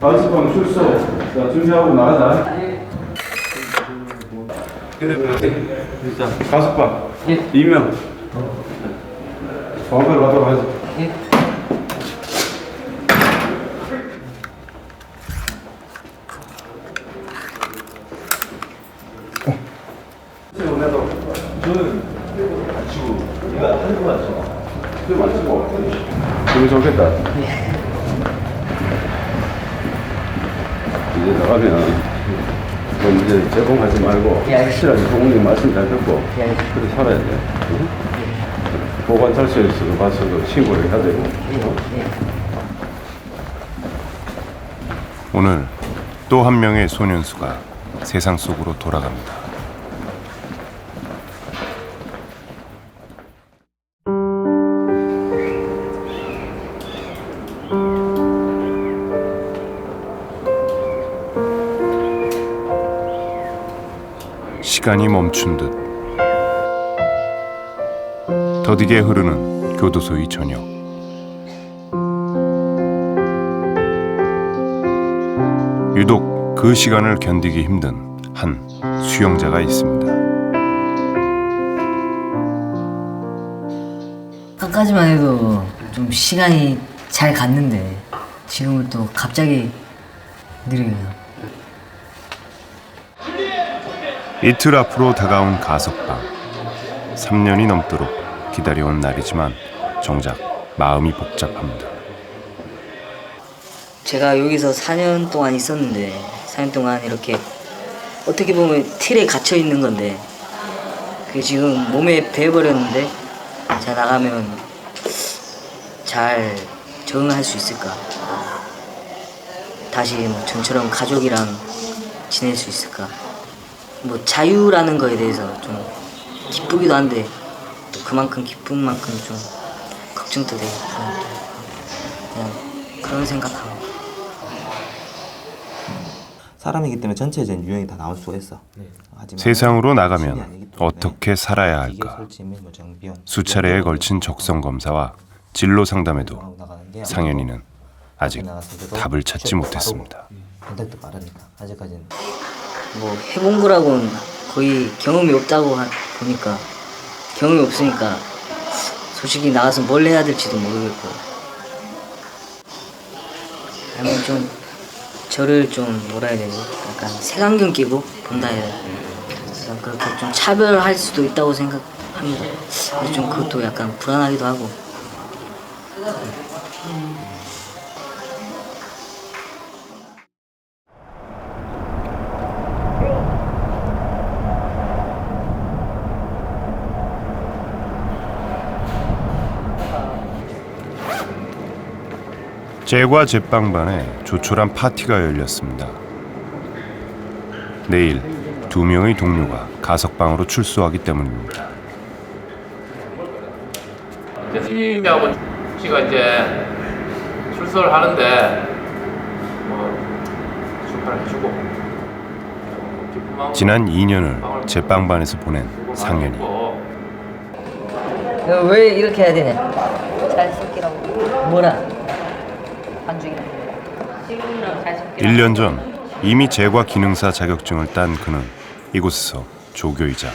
가스방 출소. 자, 준비하고 나가자. 가스방. 이명. 방배로 가도록 하자. 너무 좋겠다. 이 나가면 그럼 이제 제공하지 말고 예, 알겠습니다. 확실하게 부모님 말씀 잘 듣고 예, 알겠습니다. 그렇게 살아야 돼. 응? 보관찰소에서도 봤어도 신고를 해야 되고. 오늘 또 한 명의 소년수가 세상 속으로 돌아갑니다. 시간이 멈춘 듯 더디게 흐르는 교도소의 저녁. 유독 그 시간을 견디기 힘든 한 수용자가 있습니다. 아까까지만 해도 좀 시간이 잘 갔는데 지금은 또 갑자기 느려요. 이틀 앞으로 다가온 가석방. 3년이 넘도록 기다려온 날이지만 정작 마음이 복잡합니다. 제가 여기서 4년 동안 있었는데 4년 동안 이렇게 어떻게 보면 틀에 갇혀 있는 건데 그게 지금 몸에 배어버렸는데 제가 나가면 잘 적응할 수 있을까? 다시 뭐 전처럼 가족이랑 지낼 수 있을까? 뭐 자유라는 거에 대해서 좀 기쁘기도 한데 또 그만큼 기쁜 만큼 좀 걱정도 되고 그냥 그런 생각하고 사람이기 때문에 전체적인 유형이 다 나올 수가 있어. 하지만 세상으로 나가면 어떻게 살아야 할까? 뭐 정비용, 수차례에 걸친 적성 검사와 진로 상담에도 하고 나가는 게 상현이는 아직 답을 찾지 못했습니다. 빠르고 컨택도 빠르니까 아직까지는 뭐 해본 거라고는 거의 경험이 없다고 하- 보니까 경험이 없으니까 솔직히 나가서 뭘 해야 될지도 모르겠고. 아니면 좀 저를 좀 뭐라 해야 되지? 약간 색안경 끼고 본다 해야 되나? 그렇게 좀 차별할 수도 있다고 생각합니다. 그래서 좀 그것도 약간 불안하기도 하고 제과 제빵반에 조촐한 파티가 열렸습니다. 내일 두 명의 동료가 가석방으로 출소하기 때문입니다. 대통령하고 씨가 이제 출소를 하는데 뭐 축하를 해주고 어, 기쁜 지난 2년을 제빵반에서 보낸 상현이. 왜 이렇게 해야 되냐 잘 시키라고 뭐라 반죽이랑 1년 전 이미 제과 기능사 자격증을 딴 그는 이곳에서 조교이자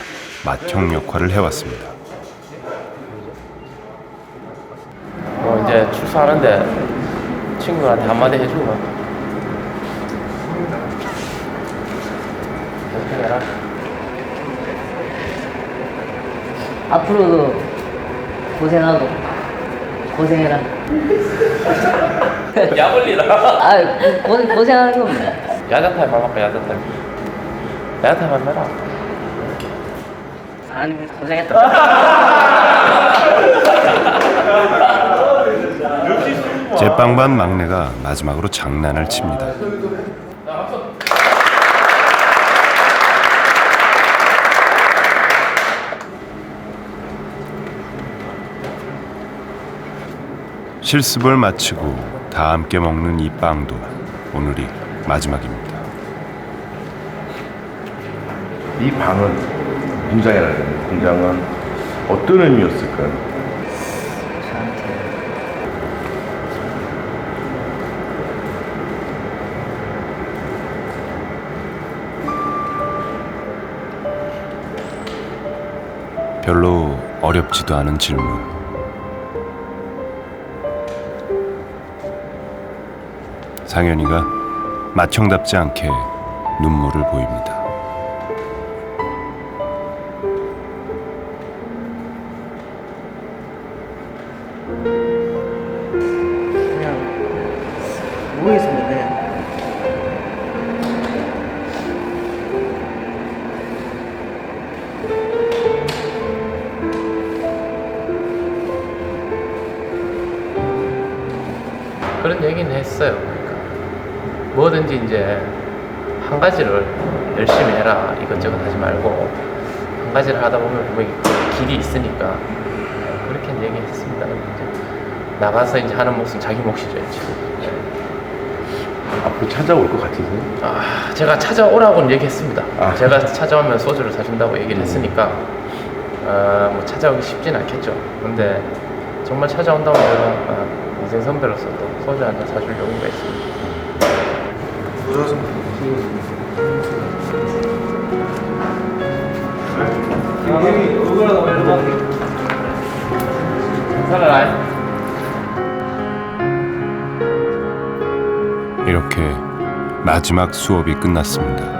맏형 역할을 해왔습니다. 뭐 이제 출소하는데 친구한테 한마디 해주고 해라 앞으로도 고생하고 고생해라. 약 올리라 아 고, 고생하는 건 뭐야? 야자 타임 할까 야자 타임 야자 타임 하면 해라 아니 고생했다. 제빵반 막내가 마지막으로 장난을 칩니다. 실습을 마치고 다 함께 먹는 이 빵도 오늘이 마지막입니다. 이 방은 공장이라는 고 공장은 어떤 의미였을까요? 별로 어렵지도 않은 질문. 상현이가 맏형답지 않게 눈물을 보입니다. 그냥 모르겠습니다. 그냥 그런 얘기는 했어요. 뭐든지 이제 한 가지를 열심히 해라 이것저것 하지 말고 한 가지를 하다 보면 분명히 그 길이 있으니까 그렇게 얘기했습니다. 이제 나가서 이제 하는 몫은 자기 몫이죠. 이제. 앞으로 찾아올 것 같으세요? 아, 제가 찾아오라고는 얘기했습니다. 아. 제가 찾아오면 소주를 사준다고 얘기를 했으니까 아, 뭐 찾아오기 쉽진 않겠죠. 근데 정말 찾아온다면 아, 인생 선배로서 또 소주 한 잔 사줄 용의가 있습니다. 살아라. 이렇게 마지막 수업이 끝났습니다.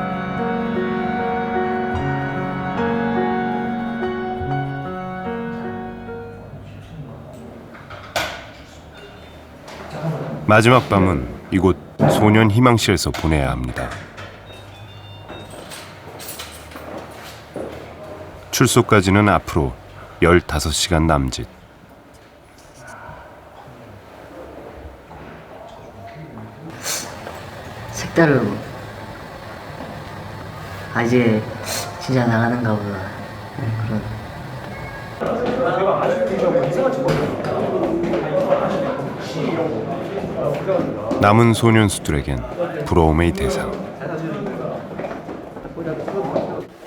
마지막 밤은 소년 희망실에서 보내야 합니다. 출소까지는 앞으로 15시간 남짓. 색다르고 아 이제 진짜 나가는가 보다 그런 남은 소년수들에겐 부러움의 대상.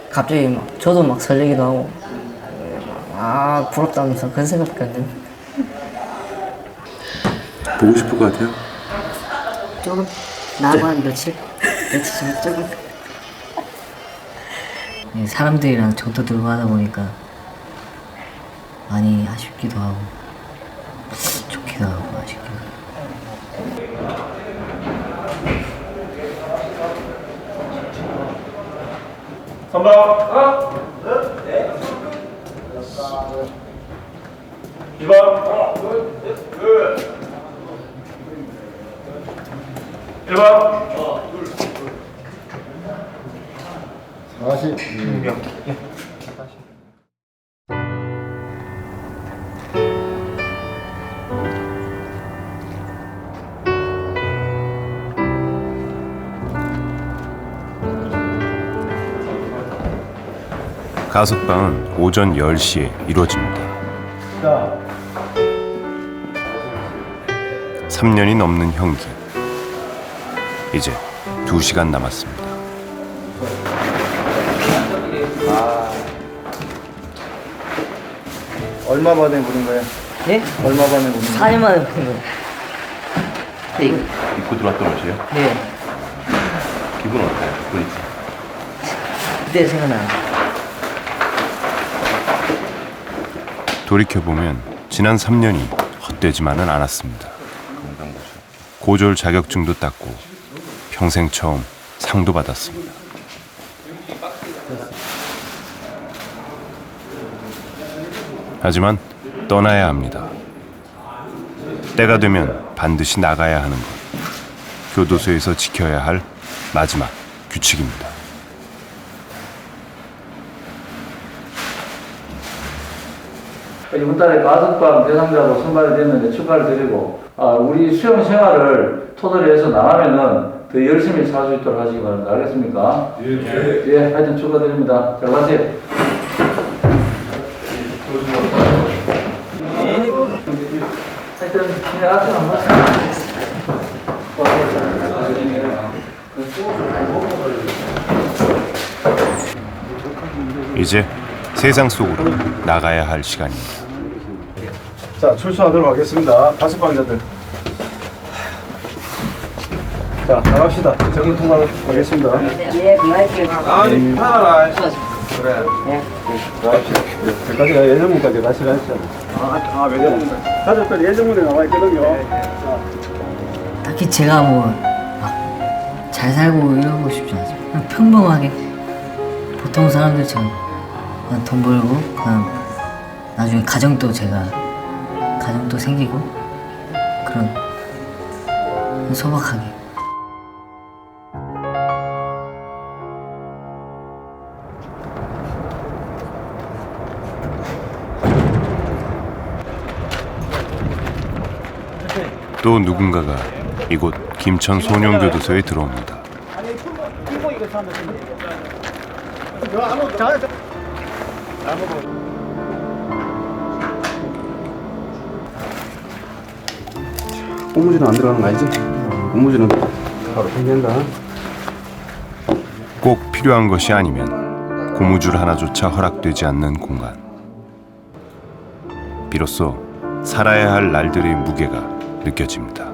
갑자기 막 저도 막 설레기도 하고 아 부럽다면서 그런 생각밖에 안 보고 싶을 것 같아요. 조금 나하고 한 며칠 며칠 전 조금 이 사람들이랑 정도 들고 하다 보니까 많이 아쉽기도 하고 좋기도 하고 선방. 하나, 둘, 넷, 다섯, 이번. 하나, 둘, 넷, 둘. 1번. 하나, 둘, 둘. 42명. 가석방은 오전 10시에 이루어집니다. 3년이 넘는 형기. 이제 2시간 남았습니다. 얼마 만에 부른 거예요? 예? 얼마 만에 부른 4년 만에 보는 거예요 네, 입고 들어왔던 옷이에요? 네 기분 어때요? 기분? 그때 생각나요 돌이켜보면 지난 3년이 헛되지만은 않았습니다. 고졸 자격증도 땄고 평생 처음 상도 받았습니다. 하지만 떠나야 합니다. 때가 되면 반드시 나가야 하는 것. 교도소에서 지켜야 할 마지막 규칙입니다. 이번 달에 가석방 대상자로 선발이 됐는데 축하를 드리고 아, 우리 수영 생활을 토대로 해서 나가면은 더 열심히 살 수 있도록 하시기 바랍니다. 알겠습니까? 예. 예, 하여튼 축하드립니다. 잘 가세요. 하여튼 그냥 아침 한 번씩 이제 세상 속으로 나가야 할 시간입니다. 자, 출소하도록 하겠습니다. 다섯 방자들. 자, 나갑시다. 정리 통과하겠습니다. 예, 그만할게요 아니, 하나라. 저까지 예전문까지 같이 가시잖아. 아, 아, 예전문. 가족들 예전문에 나와 있거든요. 딱히 제가 뭐 잘 살고 이러고 싶지 않습니다. 그냥 평범하게 보통 사람들처럼 그냥 돈 벌고 그냥 나중에 가정도 제가 가정도 생기고 그런 소박하게. 또 누군가가 이곳 김천 소년교도소에 들어옵니다. 고무줄은 안 들어가는 거 아니지? 고무줄은 바로 생긴다. 꼭 필요한 것이 아니면 고무줄 하나조차 허락되지 않는 공간. 비로소 살아야 할 날들의 무게가 느껴집니다.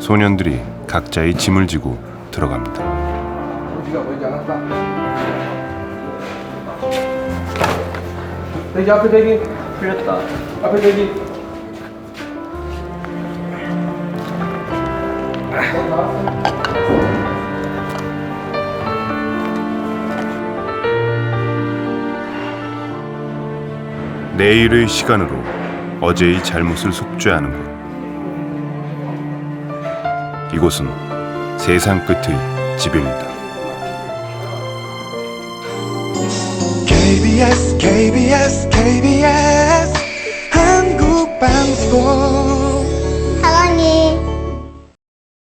소년들이 각자의 짐을 지고 들어갑니다. 대기 앞에 대기. 풀렸다. 앞에 대기. 내일의 시간으로 어제의 잘못을 속죄하는 곳. 이곳은 세상 끝의 집입니다. KBS KBS 한국방송